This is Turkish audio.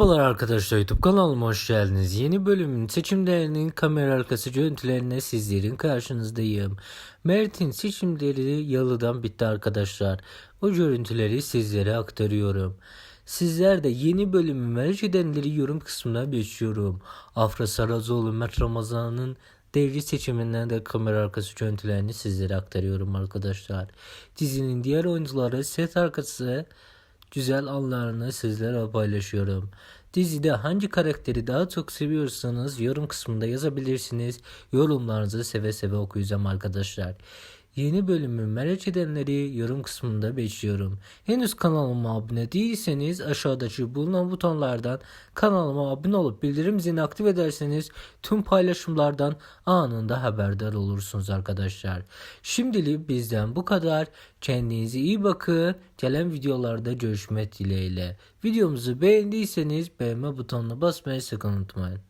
Merhabalar arkadaşlar YouTube kanalıma hoş geldiniz. Yeni bölümün seçimlerinin kamera arkası görüntülerine sizlerin karşınızdayım. Mert'in seçimleri yalıdan bitti arkadaşlar. O görüntüleri sizlere aktarıyorum. Sizler de yeni bölümü merak edenleri yorum kısmına bekliyorum. Afra Sarazoğlu Mert Ramazan'ın devri seçiminden de kamera arkası görüntülerini sizlere aktarıyorum arkadaşlar. Dizinin diğer oyuncuları set arkası güzel anlarını sizlerle paylaşıyorum. Dizide hangi karakteri daha çok seviyorsanız yorum kısmında yazabilirsiniz. Yorumlarınızı seve seve okuyacağım arkadaşlar. Yeni bölümü merak edenleri yorum kısmında bekliyorum. Henüz kanalıma abone değilseniz aşağıdaki bulunan butonlardan kanalıma abone olup bildirim zilini aktif ederseniz tüm paylaşımlardan anında haberdar olursunuz arkadaşlar. Şimdilik bizden bu kadar. Kendinize iyi bakın. Gelen videolarda görüşmek dileğiyle. Videomuzu beğendiyseniz beğenme butonuna basmayı sakın unutmayın.